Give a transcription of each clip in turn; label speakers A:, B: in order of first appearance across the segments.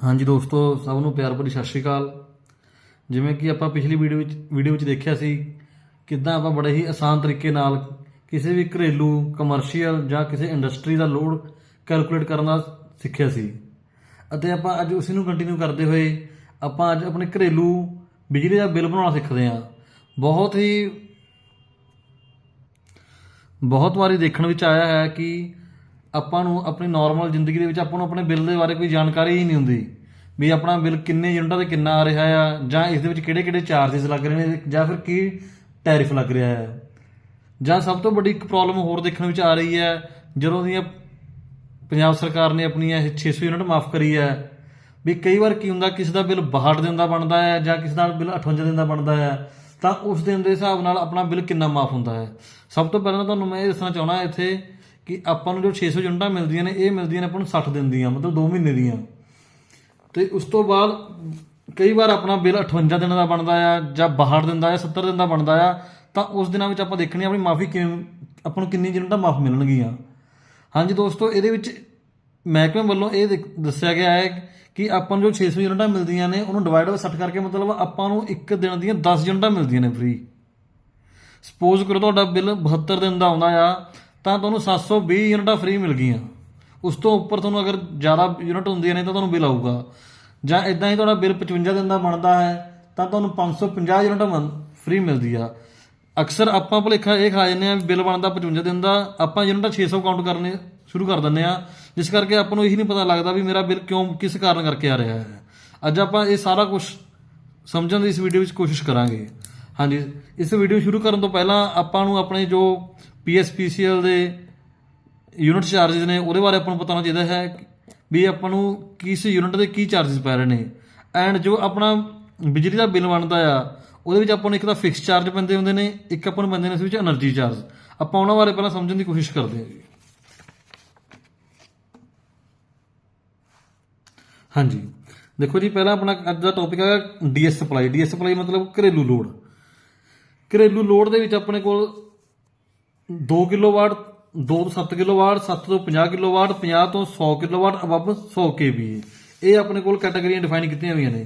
A: ਹਾਂਜੀ ਦੋਸਤੋ, ਸਭ ਨੂੰ ਪਿਆਰ ਭਰੀ ਸਤਿ ਸ਼੍ਰੀ ਅਕਾਲ। ਜਿਵੇਂ ਕਿ ਆਪਾਂ ਪਿਛਲੀ ਵੀਡੀਓ ਵਿੱਚ ਵੀਡੀਓ ਵਿੱਚ ਦੇਖਿਆ ਸੀ ਕਿੱਦਾਂ ਆਪਾਂ ਬੜੇ ਹੀ ਆਸਾਨ ਤਰੀਕੇ ਨਾਲ ਕਿਸੇ ਵੀ ਘਰੇਲੂ ਕਮਰਸ਼ੀਅਲ ਜਾਂ ਕਿਸੇ ਇੰਡਸਟਰੀ ਦਾ ਲੋਡ ਕੈਲਕੂਲੇਟ ਕਰਨਾ ਸਿੱਖਿਆ ਸੀ। ਅਤੇ ਆਪਾਂ ਅੱਜ ਉਸ ਨੂੰ ਕੰਟੀਨਿਊ ਕਰਦੇ ਹੋਏ ਆਪਾਂ ਅੱਜ ਆਪਣੇ ਘਰੇਲੂ ਬਿਜਲੀ ਦਾ ਬਿੱਲ ਬਣਾਉਣਾ ਸਿੱਖਦੇ ਹਾਂ। ਬਹੁਤ ਹੀ ਬਹੁਤ ਵਾਰੀ ਦੇਖਣ ਵਿੱਚ ਆਇਆ ਹੈ ਕਿ ਆਪਾਂ ਨੂੰ ਆਪਣੀ ਨਾਰਮਲ ਜ਼ਿੰਦਗੀ ਦੇ ਵਿੱਚ ਆਪਾਂ ਨੂੰ ਆਪਣੇ ਬਿੱਲ ਦੇ ਬਾਰੇ ਕੋਈ ਜਾਣਕਾਰੀ ਹੀ ਨਹੀਂ ਹੁੰਦੀ। ਵੀ ਆਪਣਾ ਬਿੱਲ ਕਿੰਨੇ ਯੂਨਿਟਾਂ ਤੇ ਕਿੰਨਾ ਆ ਰਿਹਾ ਆ, ਜਾਂ ਇਸ ਦੇ ਵਿੱਚ ਕਿਹੜੇ-ਕਿਹੜੇ ਚਾਰजेस ਲੱਗ ਰਹੇ ਨੇ, ਜਾਂ ਫਿਰ ਕੀ ਟੈਰਿਫ ਲੱਗ ਰਿਹਾ ਹੈ ਜਾਂ ਸਭ ਤੋਂ ਵੱਡੀ ਇੱਕ ਪ੍ਰੋਬਲਮ ਹੋਰ ਦੇਖਣ ਵਿੱਚ ਆ ਰਹੀ ਹੈ ਜਦੋਂ ਦੀਆਂ ਪੰਜਾਬ ਸਰਕਾਰ ਨੇ ਆਪਣੀ ਇਹ 600 ਯੂਨਿਟ ਮਾਫ ਕਰੀ ਹੈ ਵੀ ਕਈ ਵਾਰ ਕੀ ਹੁੰਦਾ, ਕਿਸੇ ਦਾ ਬਿੱਲ 62 ਦਿਨ ਦਾ ਬਣਦਾ ਹੈ ਜਾਂ ਕਿਸੇ ਦਾ ਬਿੱਲ 58 ਦਿਨ ਦਾ ਬਣਦਾ ਹੈ ਤਾਂ ਉਸ ਦਿਨ ਦੇ ਹਿਸਾਬ ਨਾਲ ਆਪਣਾ ਬਿੱਲ ਕਿੰਨਾ ਮਾਫ ਹੁੰਦਾ ਹੈ ਸਭ ਤੋਂ ਪਹਿਲਾਂ ਤੁਹਾਨੂੰ ਮੈਂ ਇਹ ਦੱਸਣਾ ਚਾਹਣਾ ਇੱਥੇ ਕਿ ਆਪਾਂ ਨੂੰ ਜੋ 600 ਯੂਨਿਟਾਂ ਮਿਲਦੀਆਂ ਨੇ, ਇਹ ਮਿਲਦੀਆਂ ਨੇ ਆਪਾਂ ਨੂੰ 60 ਦਿਨ ਦੀਆਂ, ਮਤਲਬ 2 ਮਹੀਨੇ ਦੀਆਂ। ਤੇ ਉਸ ਤੋਂ ਬਾਅਦ ਕਈ ਵਾਰ ਆਪਣਾ ਬਿੱਲ 58 ਦਿਨ ਦਾ ਬਣਦਾ ਆ, ਜਾਂ 62 ਦਿਨ ਦਾ ਆ 70 ਦਿਨ ਦਾ ਬਣਦਾ ਆ, ਤਾਂ ਉਸ ਦਿਨਾਂ ਵਿੱਚ ਆਪਾਂ ਦੇਖਣੀ ਆਪਣੀ ਮਾਫੀ ਕਿਵੇਂ, ਆਪਾਂ ਨੂੰ ਕਿੰਨੀ ਯੂਨਿਟਾਂ ਮਾਫ ਮਿਲਣਗੀਆਂ। ਹਾਂਜੀ ਦੋਸਤੋ, ਇਹਦੇ ਵਿੱਚ ਮਹਿਕਮੇ ਵੱਲੋਂ ਇਹ ਦੇਖ- ਦੱਸਿਆ ਗਿਆ ਹੈ ਕਿ ਆਪਾਂ ਨੂੰ ਜੋ 600 ਯੂਨਿਟਾਂ ਮਿਲਦੀਆਂ ਨੇ, ਉਹਨੂੰ ਡਿਵਾਈਡ ਬਾਈ 60 ਕਰਕੇ ਮਤਲਬ ਆਪਾਂ ਨੂੰ ਇੱਕ ਦਿਨ ਦੀਆਂ 10 ਯੂਨਿਟਾਂ ਮਿਲਦੀਆਂ ਨੇ ਫ੍ਰੀ ਸਪੋਜ਼ ਕਰੋ ਤੁਹਾਡਾ ਬਿੱਲ 72 ਦਿਨ ਦਾ ਆਉਂਦਾ ਆ ਤਾਂ ਤੁਹਾਨੂੰ 720 ਯੂਨਿਟਾਂ ਫ੍ਰੀ ਮਿਲ ਗਈਆਂ। ਉਸ ਤੋਂ ਉੱਪਰ ਤੁਹਾਨੂੰ ਅਗਰ ਜ਼ਿਆਦਾ ਯੂਨਿਟ ਹੁੰਦੀਆਂ ਨੇ ਤਾਂ ਤੁਹਾਨੂੰ ਬਿੱਲ ਆਊਗਾ। ਜਾਂ ਇਦਾਂ ਹੀ ਤੁਹਾਡਾ ਬਿੱਲ 55 ਦਿਨ ਦਾ ਬਣਦਾ ਹੈ, ਤਾਂ ਤੁਹਾਨੂੰ 550 ਯੂਨਿਟਾਂ ਫ੍ਰੀ ਮਿਲਦੀ ਆ। ਅਕਸਰ ਆਪਾਂ ਭੁਲੇਖਾ ਇਹ ਖਾ ਜਾਂਦੇ ਆ ਵੀ ਬਿੱਲ ਬਣਦਾ 55 ਦਿਨ ਦਾ, ਆਪਾਂ ਯੂਨਿਟਾਂ 600 ਕਾਊਂਟ ਕਰਨੇ ਸ਼ੁਰੂ ਕਰ ਦਿੰਦੇ ਆ ਜਿਸ ਕਰਕੇ ਆਪਾਂ ਨੂੰ ਇਹੀ ਨਹੀਂ ਪਤਾ ਲੱਗਦਾ ਵੀ ਮੇਰਾ ਬਿੱਲ ਕਿਉਂ, ਕਿਸ ਕਾਰਨ ਕਰਕੇ ਆ ਰਿਹਾ ਹੈ। ਅੱਜ ਆਪਾਂ ਇਹ ਸਾਰਾ ਕੁਝ ਸਮਝਣ ਦੀ ਇਸ ਵੀਡੀਓ ਵਿੱਚ ਕੋਸ਼ਿਸ਼ ਕਰਾਂਗੇ। ਹਾਂਜੀ, ਇਸ ਵੀਡੀਓ ਸ਼ੁਰੂ ਕਰਨ ਤੋਂ ਪਹਿਲਾਂ ਆਪਾਂ ਨੂੰ ਆਪਣੇ ਜੋ ਪੀਐਸਪੀਸੀਐਲ ਦੇ ਯੂਨਿਟ ਚਾਰजेस ਨੇ, ਉਹਦੇ ਬਾਰੇ ਆਪਾਂ ਨੂੰ ਪਤਾ ਹੋਣਾ ਚਾਹੀਦਾ ਹੈ ਵੀ ਆਪਾਂ ਨੂੰ ਕਿਸ ਯੂਨਿਟ ਦੇ ਕੀ ਚਾਰजेस ਪੈ ਰਹੇ ਨੇ। ਐਂਡ ਜੋ ਆਪਣਾ ਬਿਜਲੀ ਦਾ ਬਿੱਲ ਬਣਦਾ ਆ, ਉਹਦੇ ਵਿੱਚ ਆਪਾਂ ਨੂੰ ਇੱਕ ਤਾਂ ਫਿਕਸ ਚਾਰਜ ਪੈਂਦੇ ਹੁੰਦੇ ਨੇ, ਇੱਕ ਆਪਾਂ ਨੂੰ ਪੈਂਦੇ ਨੇ ਇਸ ਵਿੱਚ એનર્ਜੀ ਚਾਰਜ ਆਪਾਂ ਉਹਨਾਂ ਬਾਰੇ ਪਹਿਲਾਂ ਸਮਝਣ ਦੀ ਕੋਸ਼ਿਸ਼ ਕਰਦੇ ਹਾਂ ਜੀ। ਹਾਂਜੀ। ਦੇਖੋ ਜੀ, ਪਹਿਲਾਂ ਆਪਣਾ ਅੱਜ ਦਾ ਟੌਪਿਕ ਹੈਗਾ ਡੀਐਸ ਸਪਲਾਈ। ਡੀਐਸ ਸਪਲਾਈ ਮਤਲਬ ਘਰੇਲੂ ਲੋਡ ਘਰੇਲੂ ਲੋਡ ਦੇ ਵਿੱਚ ਆਪਣੇ ਕੋਲ 2 ਕਿਲੋਵਾਟ 2 ਤੋਂ 7 ਕਿਲੋਵਾਟ 7 ਤੋਂ 50 ਕਿਲੋਵਾਟ 50 ਤੋਂ 100 ਕਿਲੋਵਾਟ ਅਬਵ 100 ਕੇਵੀਏ ਇਹ ਆਪਣੇ ਕੋਲ ਕੈਟਾਗਰੀਆਂ ਡਿਫਾਈਨ ਕੀਤੀਆਂ ਹੋਈਆਂ ਨੇ।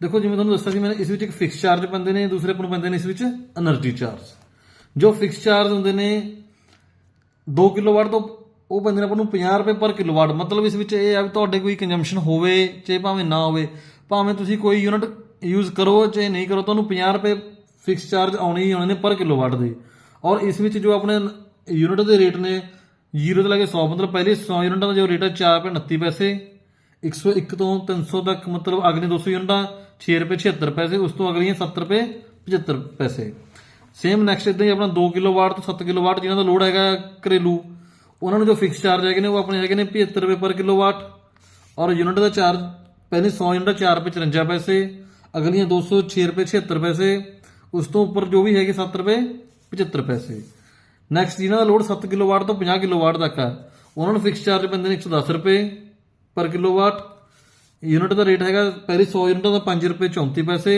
A: ਦੇਖੋ, ਜਿਵੇਂ ਤੁਹਾਨੂੰ ਦੱਸਿਆ ਸੀ, ਮੈਂ ਇਸ ਵਿੱਚ ਇੱਕ ਫਿਕਸ ਚਾਰਜ ਪੈਂਦੇ ਨੇ, ਦੂਸਰੇ ਆਪਾਂ ਨੂੰ ਪੈਂਦੇ ਨੇ ਇਸ ਵਿੱਚ એનર્ਜੀ ਚਾਰਜ ਜੋ ਫਿਕਸ ਚਾਰਜ ਹੁੰਦੇ ਨੇ 2 ਕਿਲੋਵਾਟ ਤੋਂ ਉਹ ਪੈਂਦੇ ਨੇ ਆਪਾਂ ਨੂੰ 50 ਰੁਪਏ ਪਰ ਕਿਲੋਵਾਟ। ਮਤਲਬ ਇਸ ਵਿੱਚ ਇਹ ਆ ਵੀ ਤੁਹਾਡੇ ਕੋਈ ਕੰਜਮਪਸ਼ਨ ਹੋਵੇ, ਚਾਹੇ ਭਾਵੇਂ ਨਾ ਹੋਵੇ, ਭਾਵੇਂ ਤੁਸੀਂ ਕੋਈ ਯੂਨਿਟ ਯੂਜ਼ ਕਰੋ, ਚਾਹੇ ਨਹੀਂ ਕਰੋ, ਤੁਹਾਨੂੰ 50 ਰੁਪਏ ਫਿਕਸ ਚਾਰਜ ਆਉਣੇ ਹੀ ਆਉਣੇ ਨੇ ਪਰ ਕਿਲੋਵਾਟ ਦੇ। ਔਰ ਇਸ ਵਿੱਚ ਜੋ ਆਪਣੇ ਯੂਨਿਟ ਦੇ ਰੇਟ ਨੇ 0 ਤੋਂ ਲੈ ਕੇ 100 ਮਤਲਬ ਪਹਿਲੇ 100 ਯੂਨਿਟਾਂ ਦਾ ਜੋ ਰੇਟ ਹੈ 4 ਰੁਪਏ 29 ਪੈਸੇ 101 ਤੋਂ 300 ਤੱਕ, ਮਤਲਬ ਅਗਲੇ 200 ਯੂਨਿਟਾਂ 6 ਰੁਪਏ 76 ਪੈਸੇ, ਉਸ ਤੋਂ ਅਗਲੀਆਂ 7 ਰੁਪਏ 75 ਪੈਸੇ। ਸੇਮ ਨੈਕਸਟ ਇਦਾਂ ਹੀ ਆਪਣਾ 2 ਕਿਲੋਵਾਟ ਤੋਂ 7 ਕਿਲੋਵਾਟ ਜਿਨ੍ਹਾਂ ਦਾ ਲੋਡ ਹੈਗਾ ਘਰੇਲੂ, ਉਹਨਾਂ ਨੂੰ ਜੋ ਫਿਕਸ ਚਾਰਜ ਹੈਗੇ ਨੇ, ਉਹ ਆਪਣੇ ਹੈਗੇ ਨੇ 75 ਰੁਪਏ ਪਰ ਕਿਲੋਵਾਟ ਔਰ ਯੂਨਿਟ ਦਾ ਚਾਰਜ ਪਹਿਲੇ 100 ਯੂਨਿਟ 4 ਰੁਪਏ 54 ਪੈਸੇ, ਅਗਲੀਆਂ 206 ਰੁਪਏ 76 ਪੈਸੇ, ਉਸ ਤੋਂ ਉੱਪਰ ਜੋ ਵੀ ਹੈਗੇ 7 ਰੁਪਏ 75 ਪੈਸੇ। ਨੈਕਸਟ ਜਿਨ੍ਹਾਂ ਦਾ ਲੋਡ 7 ਕਿਲੋਵਾਟ ਤੋਂ 50 ਕਿਲੋਵਾਟ ਤੱਕ ਆ, ਉਹਨਾਂ ਨੂੰ ਫਿਕਸ ਚਾਰਜ ਪੈਂਦੇ ਨੇ 110 ਰੁਪਏ ਪਰ ਕਿਲੋਵਾਟ ਯੂਨਿਟ ਦਾ ਰੇਟ ਹੈਗਾ, ਪਹਿਲੀ 100 ਯੂਨਿਟਾਂ ਦਾ 5 ਰੁਪਏ 34 ਪੈਸੇ,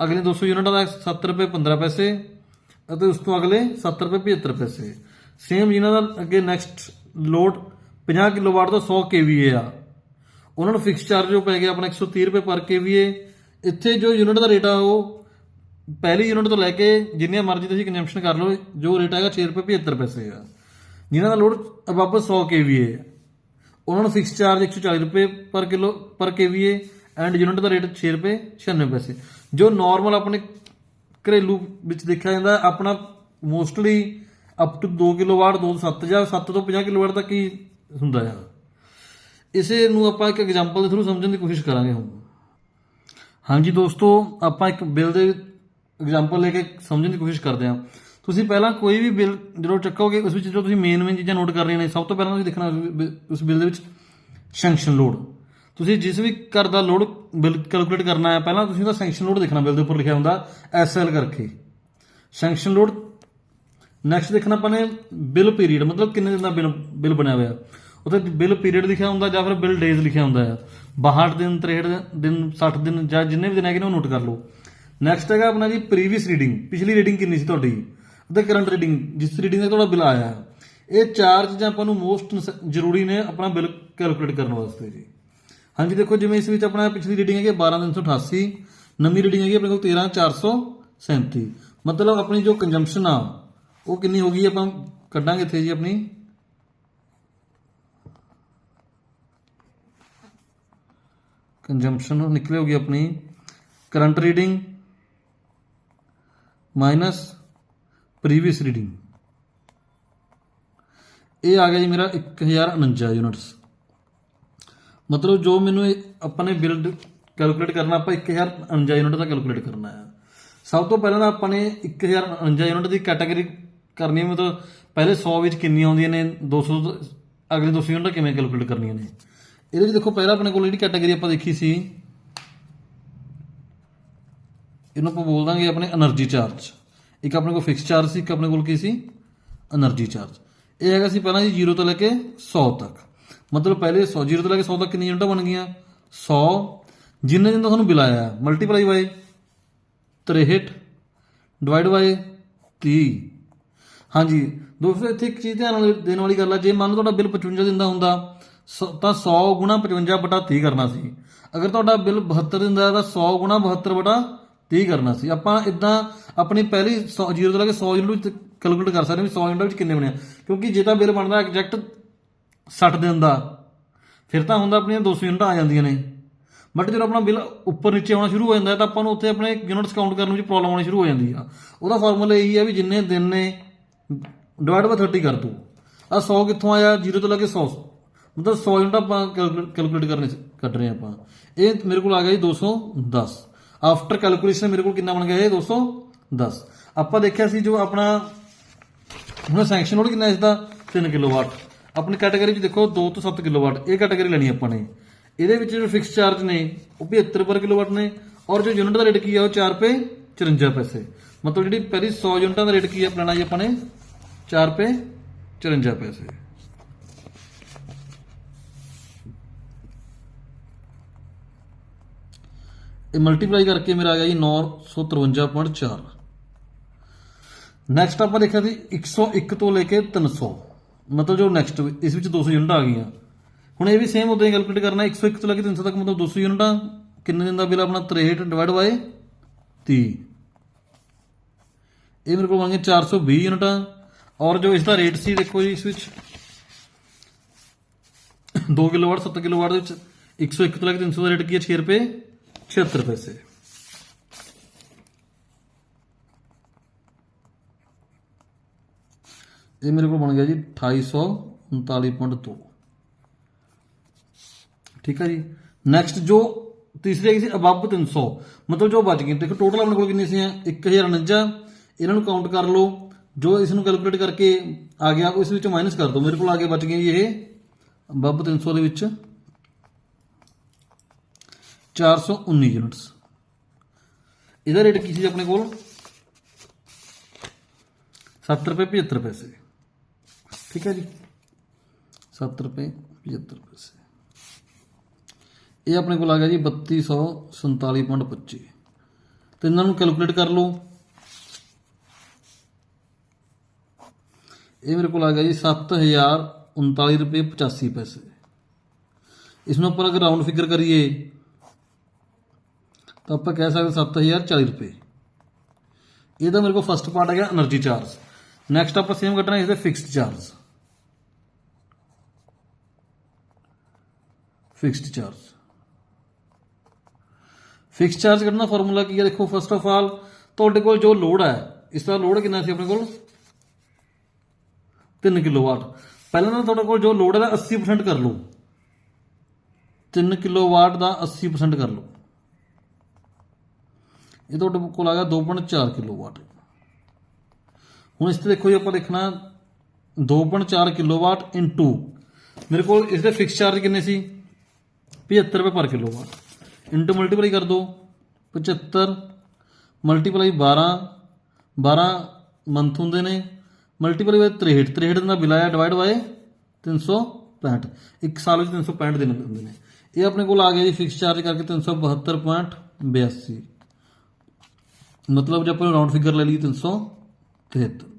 A: ਅਗਲੇ 200 ਯੂਨਿਟਾਂ ਦਾ 7 ਰੁਪਏ 15 ਪੈਸੇ, ਅਤੇ ਉਸ ਤੋਂ ਅਗਲੇ 7 ਰੁਪਏ 75 ਪੈਸੇ। ਸੇਮ ਜਿਨ੍ਹਾਂ ਦਾ ਅੱਗੇ ਨੈਕਸਟ ਲੋਡ 50 ਕਿਲੋਵਾਟ ਦਾ 100 kVA ਆ, ਉਹਨਾਂ ਨੂੰ ਫਿਕਸ ਚਾਰਜ ਉਹ ਪੈ ਗਿਆ ਆਪਣਾ 130 ਰੁਪਏ ਪਰ kVA ਇੱਥੇ ਜੋ ਯੂਨਿਟ ਦਾ ਰੇਟ ਆ, ਉਹ ਪਹਿਲੀ ਯੂਨਿਟ ਤੋਂ ਲੈ ਕੇ ਜਿੰਨੇ ਮਰਜ਼ੀ ਤੁਸੀਂ ਕੰਜ਼ੰਪਸ਼ਨ ਕਰ ਲਓ, ਜੋ ਰੇਟ ਹੈਗਾ 6 ਰੁਪਏ 75 ਪੈਸੇ ਆ। ਜਿਨ੍ਹਾਂ ਦਾ ਲੋਡ ਅਬਵ 100 kVA ਹੈ ਉਹਨਾਂ ਨੂੰ ਫਿਕਸ ਚਾਰਜ 140 ਰੁਪਏ per kilo per kVA and unit the rate 6 ਰੁਪਏ 96 ਪੈਸੇ। ਜੋ ਨਾਰਮਲ ਆਪਣੇ ਘਰੇਲੂ ਵਿੱਚ ਦੇਖਿਆ ਜਾਂਦਾ, ਆਪਣਾ ਮੋਸਟਲੀ ਅਪ ਟੂ 2 ਕਿਲੋਵਾਟ 2 ਤੋਂ 7 ਜਾਂ 7 ਤੋਂ 50 ਕਿਲੋਵਾਟ ਤੱਕ ਹੀ ਹੁੰਦਾ ਹੈ ਇਸੇ ਨੂੰ ਆਪਾਂ ਇੱਕ ਐਗਜ਼ਾਮਪਲ ਦੇ ਥਰੂ ਸਮਝਣ ਦੀ ਕੋਸ਼ਿਸ਼ ਕਰਾਂਗੇ ਹੁਣ। ਹਾਂਜੀ ਦੋਸਤੋ, ਆਪਾਂ ਇੱਕ ਬਿੱਲ ਦੇ ਐਗਜ਼ਾਮਪਲ ਲੈ ਕੇ ਸਮਝਣ ਦੀ ਕੋਸ਼ਿਸ਼ ਕਰਦੇ ਹਾਂ। ਤੁਸੀਂ ਪਹਿਲਾਂ ਕੋਈ ਵੀ ਬਿੱਲ ਜਦੋਂ ਚੱਕੋਗੇ, ਉਸ ਵਿੱਚ ਜੋ ਤੁਸੀਂ ਮੇਨ ਮੇਨ ਚੀਜ਼ਾਂ ਨੋਟ ਕਰਨੀਆਂ ਨੇ, ਸਭ ਤੋਂ ਪਹਿਲਾਂ ਤੁਸੀਂ ਦੇਖਣਾ ਉਸ ਬਿੱਲ ਦੇ ਵਿੱਚ ਸੈਂਕਸ਼ਨ ਲੋਡ ਤੁਸੀਂ ਜਿਸ ਵੀ ਘਰ ਦਾ ਲੋਡ ਬਿੱਲ ਕੈਲਕੂਲੇਟ ਕਰਨਾ ਹੈ, ਪਹਿਲਾਂ ਤੁਸੀਂ ਉਹਦਾ ਸੈਂਕਸ਼ਨ ਲੋਡ ਦੇਖਣਾ, ਬਿੱਲ ਦੇ ਉੱਪਰ ਲਿਖਿਆ ਹੁੰਦਾ ਐਸਐਲ ਕਰਕੇ। ਸੈਂਕਸ਼ਨ ਲੋਡ ਨੈਕਸਟ ਦੇਖਣਾ ਆਪਾਂ ਨੇ ਬਿੱਲ ਪੀਰੀਅਡ ਮਤਲਬ ਕਿੰਨੇ ਦਿਨ ਦਾ ਬਿੱਲ ਬਿੱਲ ਬਣਿਆ ਹੋਇਆ। ਉੱਥੇ ਬਿੱਲ ਪੀਰੀਅਡ ਲਿਖਿਆ ਹੁੰਦਾ ਜਾਂ ਫਿਰ ਬਿੱਲ ਡੇਜ਼ ਲਿਖਿਆ ਹੁੰਦਾ ਹੈ। 62 ਦਿਨ 63 ਦਿਨ 60 ਦਿਨ ਜਾਂ ਜਿੰਨੇ ਵੀ ਦਿਨ ਹੈਗੇ ਨੇ ਉਹ ਨੋਟ ਕਰ ਲਓ। ਨੈਕਸਟ ਹੈਗਾ ਆਪਣਾ ਜੀ ਪ੍ਰੀਵੀਅਸ ਰੀਡਿੰਗ ਪਿਛਲੀ ਰੀਡਿੰਗ ਕਿੰਨੀ ਸੀ ਤੁਹਾਡੀ? ਅਤੇ ਕਰੰਟ ਰੀਡਿੰਗ ਜਿਸ ਰੀਡਿੰਗ ਦਾ ਤੁਹਾਡਾ ਬਿੱਲ ਆਇਆ। ਇਹ ਚਾਰ ਚੀਜ਼ਾਂ ਆਪਾਂ ਨੂੰ ਮੋਸਟ ਜ਼ਰੂਰੀ ਨੇ ਆਪਣਾ ਬਿੱਲ ਕੈਲਕੂਲੇਟ ਕਰਨ ਵਾਸਤੇ ਜੀ। ਹਾਂਜੀ, ਦੇਖੋ, ਜਿਵੇਂ ਇਸ ਵਿੱਚ ਆਪਣਾ ਪਿਛਲੀ ਰੀਡਿੰਗ ਹੈਗੀ ਹੈ 12388 ਨਵੀਂ ਰੀਡਿੰਗ ਹੈਗੀ ਆਪਣੇ ਕੋਲ 13437 ਮਤਲਬ ਆਪਣੀ ਜੋ ਕੰਜੰਪਸ਼ਨ ਆ, ਉਹ ਕਿੰਨੀ ਹੋ ਗਈ ਆਪਾਂ ਕੱਢਾਂਗੇ ਇੱਥੇ ਜੀ ਆਪਣੀ। ਕੰਜੰਪਸ਼ਨ ਨਿਕਲੇ ਹੋਗੀ ਆਪਣੀ। Current reading minus previous reading ਇਹ ਆ ਗਿਆ ਜੀ ਮੇਰਾ 1049 ਯੂਨਿਟਸ ਮਤਲਬ ਜੋ ਮੈਨੂੰ ਇਹ ਆਪਾਂ ਨੇ ਬਿਲ ਕੈਲਕੂਲੇਟ ਕਰਨਾ, ਆਪਾਂ 1049 ਯੂਨਿਟ ਦਾ ਕੈਲਕੂਲੇਟ ਕਰਨਾ ਹੈ। ਸਭ ਤੋਂ ਪਹਿਲਾਂ ਤਾਂ ਆਪਾਂ ਨੇ 1049 ਯੂਨਿਟ ਦੀ ਕੈਟਾਗਰੀ ਕਰਨੀ ਹੈ, ਮਤਲਬ ਪਹਿਲੇ 100 ਵਿੱਚ ਕਿੰਨੀਆਂ ਆਉਂਦੀਆਂ ਨੇ 200 ਤੋਂ- ਅਗਲੇ 200 ਯੂਨਿਟ ਕਿਵੇਂ ਕੈਲਕੂਲੇਟ ਕਰਨੀਆਂ ਨੇ। ਇਹਦੇ ਵਿੱਚ ਦੇਖੋ, ਪਹਿਲਾਂ ਆਪਣੇ ਕੋਲ ਜਿਹੜੀ ਕੈਟਾਗਰੀ ਆਪਾਂ ਦੇਖੀ ਸੀ ਇਹਨੂੰ ਆਪਾਂ ਬੋਲ ਦਾਂਗੇ ਆਪਣੇ એનર્ਜੀ ਚਾਰਜ ਇੱਕ ਆਪਣੇ ਕੋਲ ਫਿਕਸ ਚਾਰਜ ਸੀ, ਇੱਕ ਆਪਣੇ ਕੋਲ ਕੀ ਸੀ? એનર્ਜੀ ਚਾਰਜ ਇਹ ਹੈਗਾ ਸੀ ਪਹਿਲਾਂ ਜੀ 0 ਤੋਂ ਲੈ ਕੇ 100 ਤੱਕ। ਮਤਲਬ ਪਹਿਲੇ 100 ਜ਼ੀਰੋ ਤੋਂ ਲੈ ਕੇ 100 ਤੱਕ ਕਿੰਨੀ ਯੂਨਿਟਾਂ ਬਣ ਗਈਆਂ? 100 ਜਿੰਨੇ ਜਿੰਨਾ ਤੁਹਾਨੂੰ ਬਿਲ ਆਇਆ ਮਲਟੀਪਲਾਈ ਬਾਈ 63 ਡਿਵਾਈਡ ਬਾਈ 30 ਹਾਂਜੀ ਦੋਸਤੋ ਇੱਥੇ ਇੱਕ ਚੀਜ਼ ਧਿਆਨ ਦੇਣ ਵਾਲੀ ਗੱਲ ਆ, ਜੇ ਮੰਨ ਲਓ ਤੁਹਾਡਾ ਬਿੱਲ 55 ਦਿਨ ਦਾ ਹੁੰਦਾ ਤਾਂ 100 55 30 ਕਰਨਾ ਸੀ। ਅਗਰ ਤੁਹਾਡਾ ਬਿੱਲ 72 ਦਿੰਦਾ ਤਾਂ 100 72 ਬਟਾ 30 ਕਰਨਾ ਸੀ। ਆਪਾਂ ਇਦਾਂ ਆਪਣੀ ਪਹਿਲੀ 100 ਜੀਰੋ ਤੋਂ ਲੈ ਕੇ 100 ਯੂਨਿਟ ਵਿੱਚ ਕੈਲਕੂਲੇਟ ਕਰ ਸਕਦੇ ਹਾਂ ਵੀ 100 ਯੂਨਿਟ ਵਿੱਚ ਕਿੰਨੇ ਬਣਿਆ ਕਿਉਂਕਿ ਜੇ ਤਾਂ ਬਿੱਲ ਬਣਦਾ ਐਗਜ਼ੈਕਟ 60 ਦਿਨ ਦਾ, ਫਿਰ ਤਾਂ ਹੁੰਦਾ ਆਪਣੀਆਂ 200 ਯੂਨਿਟਾਂ ਆ ਜਾਂਦੀਆਂ ਨੇ। ਬਟ ਜਦੋਂ ਆਪਣਾ ਬਿੱਲ ਉੱਪਰ ਨੀਚੇ ਆਉਣਾ ਸ਼ੁਰੂ ਹੋ ਜਾਂਦਾ ਤਾਂ ਆਪਾਂ ਨੂੰ ਉੱਥੇ ਆਪਣੇ ਯੂਨਿਟਸ ਕਾਊਂਟ ਕਰਨ ਵਿੱਚ ਪ੍ਰੋਬਲਮ ਆਉਣੀ ਸ਼ੁਰੂ ਹੋ ਜਾਂਦੀ ਆ। ਉਹਦਾ ਫਾਰਮੂਲਾ ਇਹੀ ਹੈ ਵੀ ਜਿੰਨੇ ਦਿਨ ਨੇ ਡਿਵਾਈਡ ਬਾਈ 30 ਕਰ ਦੋ। ਆ 100 ਕਿੱਥੋਂ ਆਇਆ? 0 ਤੋਂ ਲੈ ਕੇ 100 ਮਤਲਬ 100 ਯੂਨਿਟ ਆਪਾਂ ਕੈਲਕੂਲੇਟ ਕਰਨੇ ਕੱਢ ਰਹੇ ਹਾਂ ਆਪਾਂ। ਇਹ ਮੇਰੇ ਕੋਲ ਆ ਗਿਆ ਜੀ 210 ਆਫਟਰ ਕੈਲਕੂਲੇਸ਼ਨ ਮੇਰੇ ਕੋਲ ਕਿੰਨਾ ਬਣ ਗਿਆ ਇਹ 210 ਆਪਾਂ ਦੇਖਿਆ ਸੀ ਜੋ ਆਪਣਾ, ਹੁਣ ਸੈਂਕਸ਼ਨ ਲੋਡ ਕਿੰਨਾ ਇਸ ਦਾ 3 ਕਿਲੋਵਾਟ ਆਪਣੀ ਕੈਟਾਗਰੀ ਵਿੱਚ ਦੇਖੋ 2 ਤੋਂ 7 ਕਿਲੋਵਾਟ ਇਹ ਕੈਟਾਗਰੀ ਲੈਣੀ ਆਪਾਂ ਨੇ। ਇਹਦੇ ਵਿੱਚ ਜੋ ਫਿਕਸ ਚਾਰਜ ਨੇ, ਉਹ 75 ਪਰ ਕਿਲੋਵਾਟ ਨੇ। ਔਰ ਜੋ ਯੂਨਿਟ ਦਾ ਰੇਟ ਕੀ ਆ, ਉਹ 4 ਰੁਪਏ 54 ਪੈਸੇ। ਮਤਲਬ ਜਿਹੜੀ ਪਹਿਲੀ 100 ਯੂਨਿਟਾਂ ਦਾ ਰੇਟ ਕੀ ਆ ਲੈਣਾ ਜੀ ਆਪਾਂ ਨੇ 4 ਰੁਪਏ 54 ਪੈਸੇ। ਇਹ ਮਲਟੀਪਲਾਈ ਕਰਕੇ ਮੇਰਾ ਆ ਗਿਆ ਜੀ 953.4 ਨੈਕਸਟ ਆਪਾਂ ਦੇਖਿਆ ਸੀ 101 ਤੋਂ ਲੈ ਕੇ 300 ਮਤਲਬ ਜੋ ਨੈਕਸਟ ਇਸ ਵਿੱਚ 200 ਯੂਨਿਟ ਆ ਗਈਆਂ। ਹੁਣ ਇਹ ਵੀ ਸੇਮ ਉਦਾਂ ਹੀ ਕੈਲਕੂਲੇਟ ਕਰਨਾ 101 ਤੋਂ ਲੈ ਕੇ 300 ਤੱਕ ਮਤਲਬ 200 ਯੂਨਿਟਾਂ, ਕਿੰਨੇ ਦਿਨ ਦਾ ਬਿੱਲ ਆਪਣਾ? 63 ਡਿਵਾਈਡ ਬਾਈ 30 ਇਹ ਮੇਰੇ ਕੋਲ ਬਣ ਗਿਆ 420 ਯੂਨਿਟਾਂ। ਔਰ ਜੋ ਇਸ ਦਾ ਰੇਟ ਸੀ, ਦੇਖੋ ਜੀ ਇਸ ਵਿੱਚ। 2 ਕਿਲੋਵਾਟ 7 ਕਿਲੋਵਾਟ ਦੇ ਵਿੱਚ 101 ਤੋਂ ਲੈ ਕੇ 300 ਦਾ ਰੇਟ ਕੀ ਹੈ? 6 ਰੁਪਏ। 76 ਪੈਸੇ ਇਹ ਮੇਰੇ ਕੋਲ ਬਣ ਗਿਆ ਜੀ 2839.2 ਠੀਕ ਹੈ ਜੀ ਨੈਕਸਟ ਜੋ ਤੀਸਰੀ ਹੈਗੀ ਸੀ ਅਬਵ 300 ਮਤਲਬ ਜੋ ਬਚ ਗਈ ਦੇਖੋ ਟੋਟਲ ਆਪਣੇ ਕੋਲ ਕਿੰਨੀ ਸੀ 1049 ਇਹਨਾਂ ਨੂੰ ਕਾਊਂਟ ਕਰ ਲਓ ਜੋ ਇਸ ਨੂੰ ਕੈਲਕੂਲੇਟ ਕਰਕੇ ਆ ਗਿਆ ਉਸ ਵਿੱਚ ਮਾਈਨਸ ਕਰ ਦਿਓ ਮੇਰੇ ਕੋਲ ਆ ਕੇ ਬਚ ਗਏ ਜੀ ਇਹ ਅਬਵ 300 ਦੇ ਵਿੱਚ 419 ਯੂਨਿਟਸ ਇਹਦਾ ਰੇਟ ਕੀ ਸੀ ਆਪਣੇ ਕੋਲ? 7 ਰੁਪਏ 75 ਪੈਸੇ। ਠੀਕ ਹੈ ਜੀ? 7 ਰੁਪਏ 75 ਪੈਸੇ। ਇਹ ਆਪਣੇ ਕੋਲ ਆ ਗਿਆ ਜੀ 3247.25 ਤੇ ਇਹਨਾਂ ਨੂੰ ਕੈਲਕੂਲੇਟ ਕਰ ਲਓ। ਇਹ ਮੇਰੇ ਕੋਲ ਆ ਗਿਆ ਜੀ 7039 ਰੁਪਏ 85 ਪੈਸੇ। ਇਸ ਨੂੰ ਆਪਾਂ ਅਗਰ ਰਾਉਂਡ ਫਿਗਰ ਕਰੀਏ ਤਾਂ ਆਪਾਂ ਕਹਿ ਸਕਦੇ 7040 ਰੁਪਏ। ਇਹਦਾ ਮੇਰੇ ਕੋਲ ਫਸਟ ਪਾਰਟ ਆ ਗਿਆ એનર્ਜੀ ਚਾਰਜ ਨੈਕਸਟ ਆਪਾਂ ਸੇਮ ਕੱਟਣਾ ਇਸ ਦੇ fixed charge fixed charge fixed charge ਕੱਢਣ ਦਾ ਫਾਰਮੂਲਾ ਕੀ ਹੈ? ਦੇਖੋ ਫਸਟ ਆਫ ਆਲ ਤੁਹਾਡੇ ਕੋਲ ਜੋ ਲੋਡ ਹੈ, ਇਸ ਦਾ ਲੋਡ ਕਿੰਨਾ ਸੀ ਆਪਣੇ ਕੋਲ? 3 ਕਿਲੋਵਾਟ ਪਹਿਲਾਂ ਤਾਂ ਤੁਹਾਡੇ ਕੋਲ ਜੋ ਲੋਡ ਹੈ ਦਾ 80% ਕਰ ਲਓ। 3 ਕਿਲੋਵਾਟ ਦਾ 80% ਕਰ ਲਓ। ਇਹ ਤੁਹਾਡੇ ਕੋਲ ਆ ਗਿਆ 2.4 ਕਿਲੋਵਾਟ। ਹੁਣ ਇਸ ਤੇ ਦੇਖੋ ਜੀ, ਆਪਾਂ ਦੇਖਣਾ 2.4 ਕਿਲੋਵਾਟ ਇਨਟੂ ਮੇਰੇ ਕੋਲ ਇਸ ਦੇ ਫਿਕਸ ਚਾਰਜ ਕਿੰਨੇ ਸੀ? 75 ਰੁਪਏ ਪਰ ਕਿਲੋਵਾਟ ਇਨਟੂ ਮਲਟੀਪਲਾਈ ਕਰ ਦੋ 75 ਮਲਟੀਪਲਾਈ 12 12 ਮੰਥ ਹੁੰਦੇ ਨੇ ਮਲਟੀਪਲਾਈ ਬਾਈ 63 63 ਦਿਨ ਦਾ ਬਿੱਲ ਆਇਆ ਡਿਵਾਈਡ ਬਾਈ 365 ਇੱਕ ਸਾਲ ਵਿੱਚ 365 ਦਿਨ ਹੁੰਦੇ ਨੇ। ਇਹ ਆਪਣੇ ਕੋਲ ਆ ਗਿਆ ਜੀ ਫਿਕਸ ਚਾਰਜ ਕਰਕੇ 372.82 मतलब जब अपन राउंड फिगर ले ली तीन सौ तिहत्तर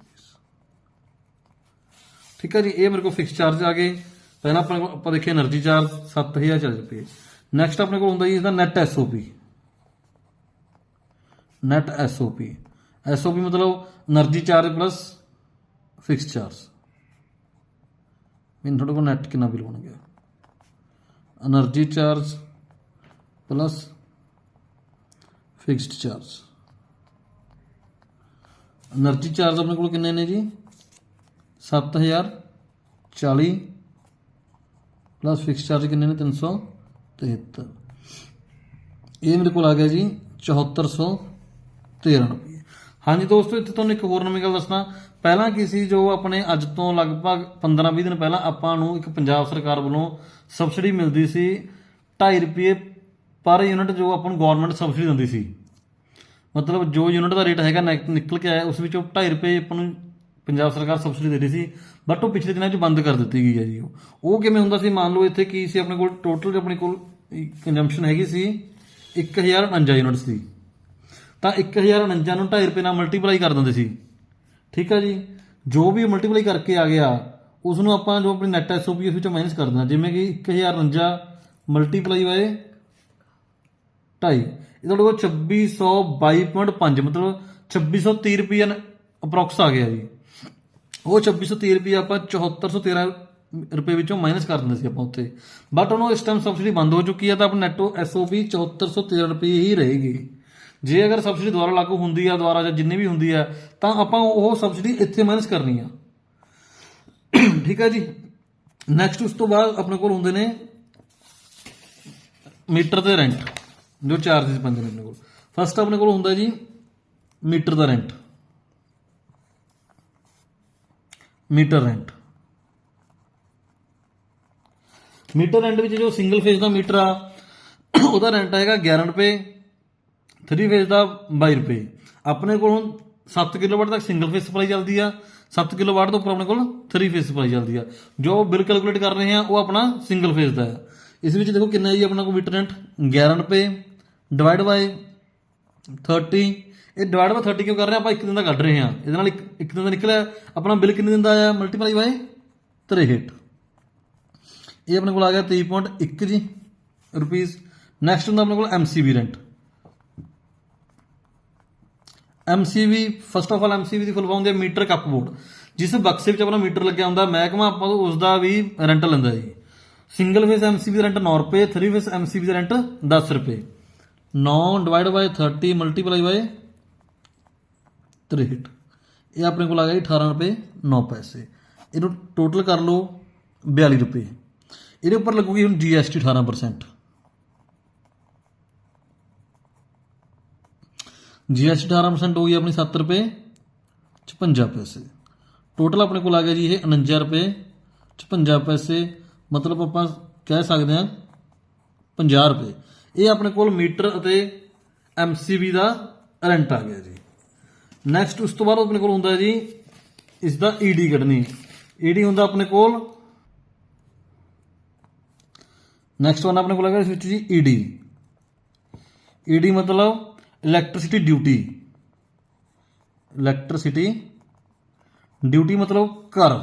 A: ਠੀਕ ਹੈ ਜੀ, ਇਹ ਮੇਰੇ ਕੋਲ ਫਿਕਸ ਚਾਰਜ ਆ ਗਏ। ਪਹਿਲਾਂ ਆਪਣੇ ਕੋਲ ਆਪਾਂ ਦੇਖਿਆ એનર્ਜੀ ਚਾਰਜ 7000 ਚਾਰਜ ਰੁਪਏ। ਨੈਕਸਟ ਆਪਣੇ ਕੋਲ ਹੁੰਦਾ ਜੀ ਇਹਦਾ net SOP net SOP SOP ਮਤਲਬ energy charge plus fix charge ਮੈਨੂੰ ਤੁਹਾਡੇ ਕੋਲ ਨੈਟ ਕਿੰਨਾ ਬਿਲ ਬਣ ਗਿਆ energy charge plus fixed charge energy charge ਆਪਣੇ ਕੋਲ ਕਿੰਨੇ ਨੇ ਜੀ? 7040 ਪਲੱਸ ਫਿਕਸ ਚਾਰਜ ਕਿੰਨੇ ਨੇ? 373 ਇਹ ਮੇਰੇ ਕੋਲ ਆ ਗਿਆ ਜੀ 7413 ਰੁਪਏ ਹਾਂਜੀ ਦੋਸਤੋ, ਇੱਥੇ ਤੁਹਾਨੂੰ ਇੱਕ ਹੋਰ ਨਵੀਂ ਗੱਲ ਦੱਸਣਾ। ਪਹਿਲਾਂ ਕੀ ਸੀ, ਜੋ ਆਪਣੇ ਅੱਜ ਤੋਂ ਲਗਭਗ 15-20 ਦਿਨ ਪਹਿਲਾਂ ਆਪਾਂ ਨੂੰ ਇੱਕ ਪੰਜਾਬ ਸਰਕਾਰ ਵੱਲੋਂ ਸਬਸਿਡੀ ਮਿਲਦੀ ਸੀ 2.5 ਰੁਪਏ ਪਰ ਯੂਨਿਟ ਜੋ ਆਪਾਂ ਨੂੰ ਗਵਰਨਮੈਂਟ ਸਬਸਿਡੀ ਦਿੰਦੀ ਸੀ। ਮਤਲਬ ਜੋ ਯੂਨਿਟ ਦਾ ਰੇਟ ਹੈਗਾ ਨਿਕ- ਨਿਕਲ ਕੇ ਆਇਆ, ਉਸ ਵਿੱਚੋਂ 2.5 ਰੁਪਏ ਆਪਾਂ ਨੂੰ ਪੰਜਾਬ ਸਰਕਾਰ ਸਬਸਿਡੀ ਦੇ ਰਹੀ ਸੀ ਬਟ ਉਹ ਪਿਛਲੇ ਦਿਨਾਂ 'ਚ ਬੰਦ ਕਰ ਦਿੱਤੀ ਗਈ ਹੈ ਜੀ ਉਹ। ਉਹ ਕਿਵੇਂ ਹੁੰਦਾ ਸੀ, ਮੰਨ ਲਓ ਇੱਥੇ ਕੀ ਸੀ, ਆਪਣੇ ਕੋਲ ਟੋਟਲ ਆਪਣੇ ਕੋਲ ਕੰਜੰਪਸ਼ਨ ਹੈਗੀ ਸੀ 1049 ਯੂਨਿਟਸ ਦੀ ਤਾਂ 1049 ਨੂੰ 2.5 ਰੁਪਏ ਨਾਲ ਮਲਟੀਪਲਾਈ ਕਰ ਦਿੰਦੇ ਸੀ। ਠੀਕ ਆ ਜੀ? ਜੋ ਵੀ ਮਲਟੀਪਲਾਈ ਕਰਕੇ ਆ ਗਿਆ ਉਸ ਨੂੰ ਆਪਾਂ ਜੋ ਆਪਣੀ ਨੈਟ ਐਸਓਪੀ ਉਸ ਵਿੱਚੋਂ ਮਾਈਨਸ ਕਰ ਦੇਣਾ, ਜਿਵੇਂ ਕਿ 1049 ਮਲਟੀਪਲਾਈ ਬਾਏ ਢਾਈ। ਇਹ ਤੁਹਾਡੇ ਕੋਲ 2622.5 ਮਤਲਬ 2630 ਰੁਪਏ ਅਪਰੋਕਸ ਆ ਗਿਆ ਜੀ। ਉਹ 2630 ਰੁਪਏ ਆਪਾਂ 7413 ਰੁਪਏ ਵਿੱਚੋਂ ਮਾਈਨਸ ਕਰ ਦਿੰਦੇ ਸੀ ਆਪਾਂ ਉੱਥੇ। ਬਟ ਉਹਨੂੰ ਇਸ ਟਾਈਮ ਸਬਸਿਡੀ ਬੰਦ ਹੋ ਚੁੱਕੀ ਹੈ ਤਾਂ ਆਪਣਾ ਨੈਟੋ ਐਸਓਪੀ 7413 ਰੁਪਏ ਹੀ ਰਹੇਗੀ। ਜੇ ਅਗਰ ਸਬਸਿਡੀ ਦੁਬਾਰਾ ਲਾਗੂ ਹੁੰਦੀ ਆ, ਦੁਬਾਰਾ ਜਾਂ ਜਿੰਨੀ ਵੀ ਹੁੰਦੀ ਆ, ਤਾਂ ਆਪਾਂ ਉਹ ਸਬਸਿਡੀ ਇੱਥੇ ਮਾਈਨਸ ਕਰਨੀ ਆ। ਠੀਕ ਹੈ ਜੀ। ਨੈਕਸਟ ਉਸ ਤੋਂ ਬਾਅਦ ਆਪਣੇ ਕੋਲ ਹੁੰਦੇ ਨੇ ਮੀਟਰ ਤੇ ਰੈਂਟ ਜੋ ਚਾਰजेस ਪੈਂਦੇ ਨੇ ਆਪਣੇ ਕੋਲ। ਫਸਟ ਆਪਣੇ ਕੋਲ ਹੁੰਦਾ ਜੀ ਮੀਟਰ ਦਾ rent meter rent meter rent ਵਿੱਚ ਜੋ ਸਿੰਗਲ ਫੇਜ਼ ਦਾ ਮੀਟਰ ਆ, ਉਹਦਾ ਰੈਂਟ ਆਏਗਾ 11 ਰੁਪਏ 3 ਫੇਜ਼ ਦਾ 22 ਰੁਪਏ। ਆਪਣੇ ਕੋਲ ਹੁਣ 7 ਕਿਲੋਵਾਟ ਤੱਕ ਸਿੰਗਲ ਫੇਜ਼ ਸਪਲਾਈ ਚੱਲਦੀ ਆ 7 ਕਿਲੋਵਾਟ ਤੋਂ ਉੱਪਰ ਆਪਣੇ ਕੋਲ 3 ਫੇਜ਼ ਸਪਲਾਈ ਚੱਲਦੀ ਆ। ਜੋ ਬਿੱਲ ਕੈਲਕੂਲੇਟ ਕਰ ਰਹੇ ਆ, ਉਹ ਆਪਣਾ ਸਿੰਗਲ ਫੇਜ਼ ਦਾ ਹੈ ਇਸ ਵਿੱਚ ਦੇਖੋ ਕਿੰਨਾ ਜੀ ਆਪਣਾ ਕੋਲ ਮੀਟਰ ਰੈਂਟ 11 ਰੁਪਏ। ਡਿਵਾਈਡ ਬਾਈ 30 ਇਹ ਡਿਵਾਈਡ ਬਾਈ 30 ਕਿਉਂ ਕਰ ਰਹੇ ਆਪਾਂ ਇੱਕ ਦਿਨ ਦਾ ਕੱਢ ਰਹੇ ਹਾਂ। ਇਹਦੇ ਨਾਲ ਇੱਕ ਇੱਕ ਦਿਨ ਦਾ ਨਿਕਲਿਆ। ਆਪਣਾ ਬਿੱਲ ਕਿੰਨੇ ਦਿਨ ਦਾ ਆਇਆ? ਮਲਟੀਪਲਾਈ ਬਾਈ 63 ਇਹ ਆਪਣੇ ਕੋਲ ਆ ਗਿਆ 23.1 ਜੀ ਰੁਪੀਸ। ਨੈਕਸਟ ਹੁੰਦਾ ਆਪਣੇ ਕੋਲ MCB rent MCB first of all MCB the full form ਹੁੰਦੀ ਹੈ ਮੀਟਰ ਕੱਪ ਬੋਰਡ। ਜਿਸ ਬਕਸੇ ਵਿੱਚ ਆਪਣਾ ਮੀਟਰ ਲੱਗਿਆ ਹੁੰਦਾ ਮਹਿਕਮਾ ਆਪਾਂ ਤੋਂ ਉਸ ਦਾ ਵੀ ਰੈਂਟ ਲੈਂਦਾ ਜੀ। ਸਿੰਗਲ ਫੇਸ ਐਮਸੀਬੀ ਦਾ ਰੈਂਟ 9 ਰੁਪਏ 3 ਫੇਸ ਐਮਸੀਬੀ ਦਾ ਰੈਂਟ 10 ਰੁਪਏ। 9 ਡਿਵਾਈਡ ਬਾਈ 30 ਮਲਟੀਪਲਾਈ ਬਾਈ 63 ਇਹ ਆਪਣੇ ਕੋਲ ਆ ਗਿਆ ਜੀ 18 ਰੁਪਏ 9 ਪੈਸੇ। ਇਹਨੂੰ ਟੋਟਲ ਕਰ ਲਓ 42 ਰੁਪਏ। ਇਹਦੇ ਉੱਪਰ ਲੱਗੂਗੀ ਹੁਣ ਜੀਐਸਟੀ 18% ਜੀਐਸਟੀ 18% ਗਈ ਆਪਣੀ 7 ਰੁਪਏ 56 ਪੈਸੇ। ਟੋਟਲ ਆਪਣੇ ਕੋਲ ਆ ਗਿਆ ਜੀ ਇਹ 49 ਰੁਪਏ 56 ਪੈਸੇ। ਮਤਲਬ ਆਪਾਂ ਕਹਿ ਸਕਦੇ ਹਾਂ 50 ਰੁਪਏ। ਇਹ ਆਪਣੇ ਕੋਲ ਮੀਟਰ ਅਤੇ ਐਮਸੀਬੀ ਦਾ ਰੈਂਟ ਆ ਗਿਆ ਜੀ। ਨੈਕਸਟ ਉਸ ਤੋਂ ਬਾਅਦ ਆਪਣੇ ਕੋਲ ਹੁੰਦਾ ਜੀ ਇਸ ਦਾ ਈਡੀ ਕੱਢਣੀ। ਈਡੀ ਹੁੰਦਾ ਆਪਣੇ ਕੋਲ। ਨੈਕਸਟ ਵਨ ਆਪਣੇ ਕੋਲ ਹੈਗਾ ਇਸ ਵਿੱਚ ਜੀ ਈਡੀ ਈਡੀ ਮਤਲਬ ਇਲੈਕਟ੍ਰਿਸਿਟੀ ਡਿਊਟੀ ਇਲੈਕਟ੍ਰਿਸਿਟੀ ਡਿਊਟੀ ਮਤਲਬ ਕਰ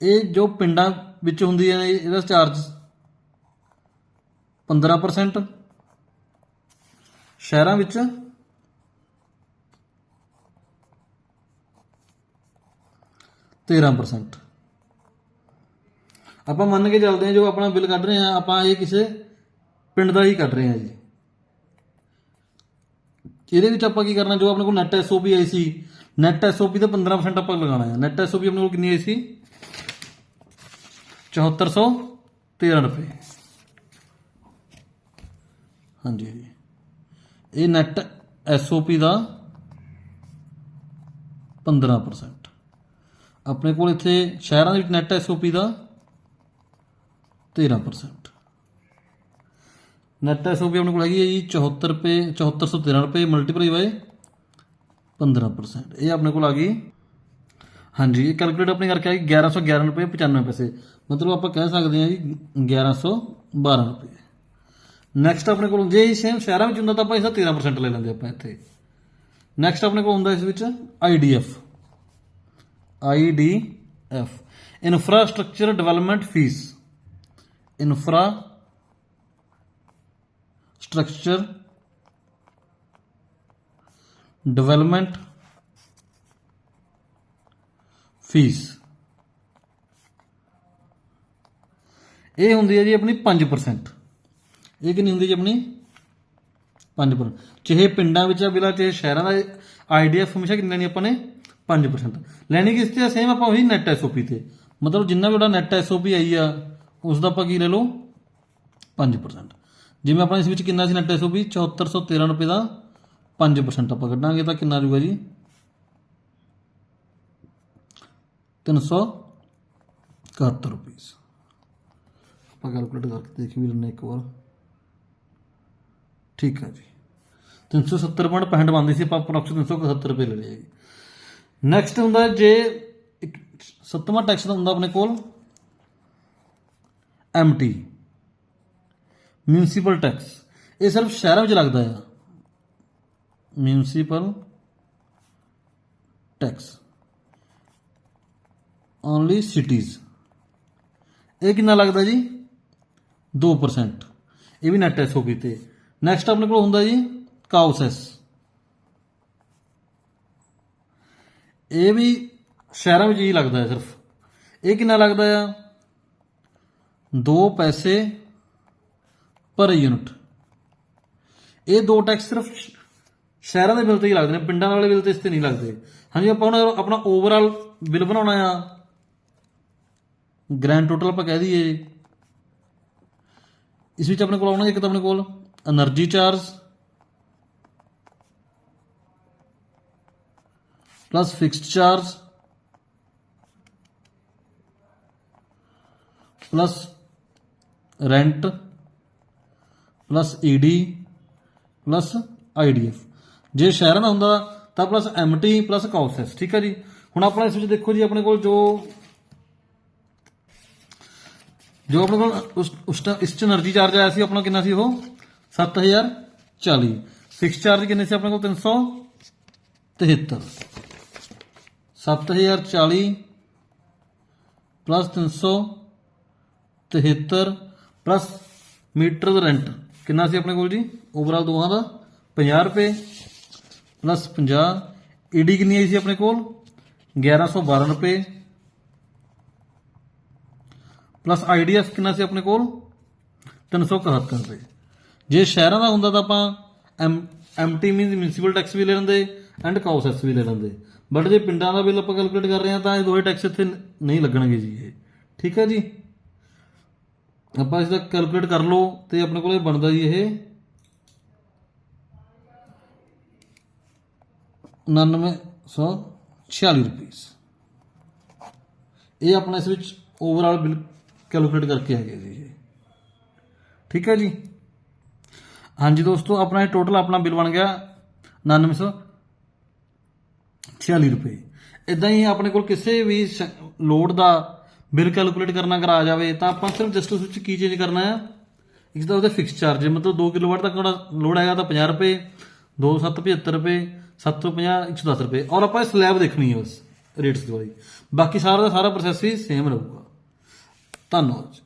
A: ਇਹ ਜੋ ਪਿੰਡਾਂ ਵਿੱਚ ਹੁੰਦੀ ਹੈ, ਇਹਦਾ ਚਾਰਜ 15% ਸ਼ਹਿਰਾਂ ਵਿੱਚ 13% ਆਪਾਂ ਮੰਨ ਕੇ ਚੱਲਦੇ ਹਾਂ ਜੋ ਆਪਣਾ ਬਿੱਲ ਕੱਢ ਰਹੇ ਹਾਂ, ਆਪਾਂ ਇਹ ਕਿਸੇ ਪਿੰਡ ਦਾ ਹੀ ਕੱਢ ਰਹੇ ਹਾਂ ਜੀ। ਇਹਦੇ ਵਿੱਚ ਆਪਾਂ ਕੀ ਕਰਨਾ, ਜੋ ਆਪਣੇ ਕੋਲ ਨੈਟ ਐਸਓਪੀ ਆਈ ਸੀ ਨੈਟ ਐਸਓਪੀ ਤੇ 15% ਆਪਾਂ ਲਗਾਉਣਾ ਹੈ। ਨੈਟ ਐਸਓਪੀ ਆਪਣੇ ਕੋਲ ਕਿੰਨੀ ਆਈ ਸੀ? 7413 ਰੁਪਏ। ਹਾਂਜੀ ਜੀ ਇਹ ਨੈਟ ਐਸਓਪੀ ਦਾ 15% ਆਪਣੇ ਕੋਲ ਇੱਥੇ ਸ਼ਹਿਰਾਂ ਦੇ ਵਿੱਚ ਨੈਟ ਐਸਓਪੀ ਦਾ 13% ਨੈਟ ਐਸਓਪੀ ਆਪਣੇ ਕੋਲ ਹੈਗੀ ਹੈ ਜੀ 74 ਰੁਪਏ 7413 ਰੁਪਏ ਮਲਟੀਪਲਾਈ ਬਾਈ 15% ਇਹ ਆਪਣੇ ਕੋਲ ਆ ਗਈ। ਹਾਂਜੀ, ਇਹ ਕੈਲਕੂਲੇਟ ਆਪਣੀ ਕਰਕੇ ਆ ਗਈ 1111 ਰੁਪਏ 95 ਪੈਸੇ। ਮਤਲਬ ਆਪਾਂ ਕਹਿ ਸਕਦੇ ਹਾਂ ਜੀ 1112 ਰੁਪਏ। ਨੈਕਸਟ ਆਪਣੇ ਕੋਲ ਜੇ ਸੇਮ ਸ਼ਹਿਰਾਂ ਵਿੱਚ ਹੁੰਦਾ ਤਾਂ ਆਪਾਂ ਇਸ ਦਾ 13% ਲੈ ਲੈਂਦੇ ਆਪਾਂ ਇੱਥੇ। ਨੈਕਸਟ ਆਪਣੇ ਕੋਲ ਹੁੰਦਾ ਇਸ ਵਿੱਚ IDF IDF infrastructure development fee infrastructure development fee ਇਹ ਹੁੰਦੀ ਹੈ ਜੀ ਆਪਣੀ 5% ਇਹ ਕਿੰਨੀ ਹੁੰਦੀ ਜੀ ਆਪਣੀ 5% ਚਾਹੇ ਪਿੰਡਾਂ ਵਿੱਚ ਆ, ਬਿਲਾ ਚਾਹੇ ਸ਼ਹਿਰਾਂ ਦਾ ਆਈਡੀਐਫ ਹਮੇਸ਼ਾ ਕਿੰਨਾ ਨਹੀਂ ਆਪਾਂ ਨੇ? 5% ਲੈਣੀ ਕਿਸ ਤੇ ਸੇਮ ਆਪਾਂ ਉਹੀ ਨੈਟ ਐਸਓਪੀ ਤੇ। ਮਤਲਬ ਜਿੰਨਾ ਵੀ ਉਹਦਾ ਨੈਟ ਐਸਓਪੀ ਆਈ ਆ ਉਸ ਦਾ ਆਪਾਂ ਕੀ ਲੈ ਲਓ? 5% ਜਿਵੇਂ ਆਪਾਂ ਇਸ ਵਿੱਚ ਕਿੰਨਾ ਸੀ ਨੈਟ ਐਸਓਪੀ 7413 ਰੁਪਏ ਦਾ 5% ਆਪਾਂ ਕੱਢਾਂਗੇ ਤਾਂ ਕਿੰਨਾ ਆਜੂਗਾ ਜੀ? 371 ਰੁਪਏ। ਆਪਾਂ ਕੈਲਕੂਲੇਟ ਕਰਕੇ ਦੇਖ ਵੀ ਲੈਂਦੇ ਇੱਕ ਵਾਰ। ਠੀਕ ਹੈ ਜੀ। 370.65 ਬਣਦੀ ਸੀ, ਆਪਾਂ ਅਪਰੋਕਸ 371 ਰੁਪਏ ਲੈ ਲਿਆ ਜੀ। ਨੈਕਸਟ ਹੁੰਦਾ ਜੇ ਇੱਕ ਸੱਤਵਾਂ ਟੈਕਸ ਦਾ ਹੁੰਦਾ ਆਪਣੇ ਕੋਲ ਐਮਟੀ ਮਿਊਨਿਸਪਲ ਟੈਕਸ ਇਹ ਸਿਰਫ ਸ਼ਹਿਰਾਂ ਵਿੱਚ ਲੱਗਦਾ ਹੈ ਮਿਊਨਿਸਪਲ ਟੈਕਸ ਓਨਲੀ ਸਿਟੀਜ਼ ਇਹ ਕਿੰਨਾ ਲੱਗਦਾ ਜੀ? 2% ਇਹ ਵੀ ਨੈਟ ਐਸਓਪੀ ਕੀਤੇ ਨੈਕਸਟ ਆਪਣੇ ਕੋਲ ਹੁੰਦਾ ਜੀ ਕਾਉਸੈਸ ਇਹ ਵੀ ਸ਼ਹਿਰਾਂ ਵਿੱਚ ਹੀ ਲੱਗਦਾ ਹੈ ਸਿਰਫ। ਇਹ ਕਿੰਨਾ ਲੱਗਦਾ ਆ? 2 ਪੈਸੇ ਪਰ ਯੂਨਿਟ। ਇਹ ਦੋ ਟੈਕਸ ਸਿਰਫ ਸ਼ਹਿਰਾਂ ਦੇ ਬਿੱਲ ਤੇ ਹੀ ਲੱਗਦੇ ਨੇ, ਪਿੰਡਾਂ ਵਾਲੇ ਬਿੱਲ ਤੇ ਇਸ ਤੇ ਨਹੀਂ ਲੱਗਦੇ। ਹਾਂਜੀ, ਆਪਾਂ ਹੁਣ ਆਪਣਾ ਓਵਰਆਲ ਬਿੱਲ ਬਣਾਉਣਾ ਆ। ਗ੍ਰੈਂਡ ਟੋਟਲ ਆਪਾਂ ਕਹਿ ਦਈਏ। ਇਸ ਵਿੱਚ ਆਪਣੇ ਕੋਲ ਆਉਣਾ ਇੱਕ ਤਾਂ ਆਪਣੇ ਕੋਲ। Energy charge plus fixed charge plus rent plus ED plus IDF ਜੇ ਸ਼ਹਿਰਾਂ ਦਾ ਹੁੰਦਾ, ਤਾਂ ਪਲੱਸ ਐਮਟੀ ਪਲੱਸ ਕਾਉਸਸ ਠੀਕ ਹੈ ਜੀ? ਹੁਣ ਆਪਣਾ ਇਸ ਵਿੱਚ ਦੇਖੋ ਜੀ, ਆਪਣੇ ਕੋਲ ਜੋ ਜੋ ਆਪਣੇ ਕੋਲ ਉਸ ਉਸ ਇਸ ਚ એનર્ਜੀ ਚਾਰਜ ਆਇਆ ਸੀ, ਆਪਣਾ ਕਿੰਨਾ ਸੀ ਉਹ? 7040 ਫਿਕਸ ਚਾਰਜ ਕਿੰਨੇ ਸੀ ਆਪਣੇ ਕੋਲ? 373 7040 ਪਲੱਸ 373 ਪਲੱਸ ਮੀਟਰ ਦਾ ਰੈਂਟ ਕਿੰਨਾ ਸੀ ਆਪਣੇ ਕੋਲ ਜੀ? ਓਵਰਆਲ ਦੋਹਾਂ ਦਾ 50 ਰੁਪਏ ਪਲੱਸ 50 ਈਡੀ ਕਿੰਨੀ ਆਈ ਸੀ ਆਪਣੇ ਕੋਲ? 1112 ਰੁਪਏ। ਪਲੱਸ ਆਈਡੀਐਫ ਕਿੰਨਾ ਸੀ ਆਪਣੇ ਕੋਲ? 371 ਰੁਪਏ। ਜੇ ਸ਼ਹਿਰਾਂ ਦਾ ਹੁੰਦਾ ਤਾਂ ਆਪਾਂ M MT means municipal tax ਵੀ ਲੈ ਲੈਂਦੇ ਐਂਡ ਕਾਉਸੈਸ ਵੀ ਲੈ ਲੈਂਦੇ। ਬਟ ਜੇ ਪਿੰਡਾਂ ਦਾ ਬਿੱਲ ਆਪਾਂ ਕੈਲਕੂਲੇਟ ਕਰ ਰਹੇ ਹਾਂ ਤਾਂ ਇਹ ਦੋਹੇ ਟੈਕਸ ਇੱਥੇ ਨਹੀਂ ਲੱਗਣਗੇ ਜੀ ਇਹ। ਠੀਕ ਹੈ ਜੀ? ਆਪਾਂ ਇਸ ਦਾ ਕੈਲਕੂਲੇਟ ਕਰ ਲਓ ਤੇ ਆਪਣੇ ਕੋਲ ਇਹ ਬਣਦਾ ਜੀ ਇਹ 9946 ਰੁਪਏ ਇਹ ਆਪਣਾ ਇਸ ਵਿੱਚ ਓਵਰਆਲ ਬਿੱਲ ਕੈਲਕੂਲੇਟ ਕਰਕੇ ਹੈਗੇ ਜੀ ਇਹ। ਠੀਕ ਹੈ ਜੀ? ਹਾਂਜੀ ਦੋਸਤੋ, ਆਪਣਾ ਇਹ ਟੋਟਲ ਆਪਣਾ ਬਿੱਲ ਬਣ ਗਿਆ 9946 ਰੁਪਏ। ਇਦਾਂ ਹੀ ਆਪਣੇ ਕੋਲ ਕਿਸੇ ਵੀ ਸ਼- ਲੋਡ ਦਾ ਬਿੱਲ ਕੈਲਕੂਲੇਟ ਕਰਨਾ ਕਰਾ ਜਾਵੇ, ਤਾਂ ਆਪਾਂ ਸਿਰਫ ਜਸਟ ਉਸ ਵਿੱਚ ਕੀ ਚੇਂਜ ਕਰਨਾ ਹੈ ਇੱਕ ਤਾਂ ਉਹਦੇ ਫਿਕਸ ਚਾਰਜ ਮਤਲਬ 2 ਕਿਲੋਵਾਟ ਤੱਕ ਦਾ ਲੋਡ ਹੈਗਾ ਤਾਂ 50 ਰੁਪਏ 2775 ਰੁਪਏ 750 110 ਰੁਪਏ। ਔਰ ਆਪਾਂ ਇਹ ਸਲੈਬ ਦੇਖਣੀ ਹੈ ਉਸ ਰੇਟਸ ਦੀ ਵਾਲੀ ਬਾਕੀ ਸਾਰਾ ਦਾ ਸਾਰਾ ਪ੍ਰੋਸੈਸ ਹੀ ਸੇਮ ਰਹੂਗਾ। ਧੰਨਵਾਦ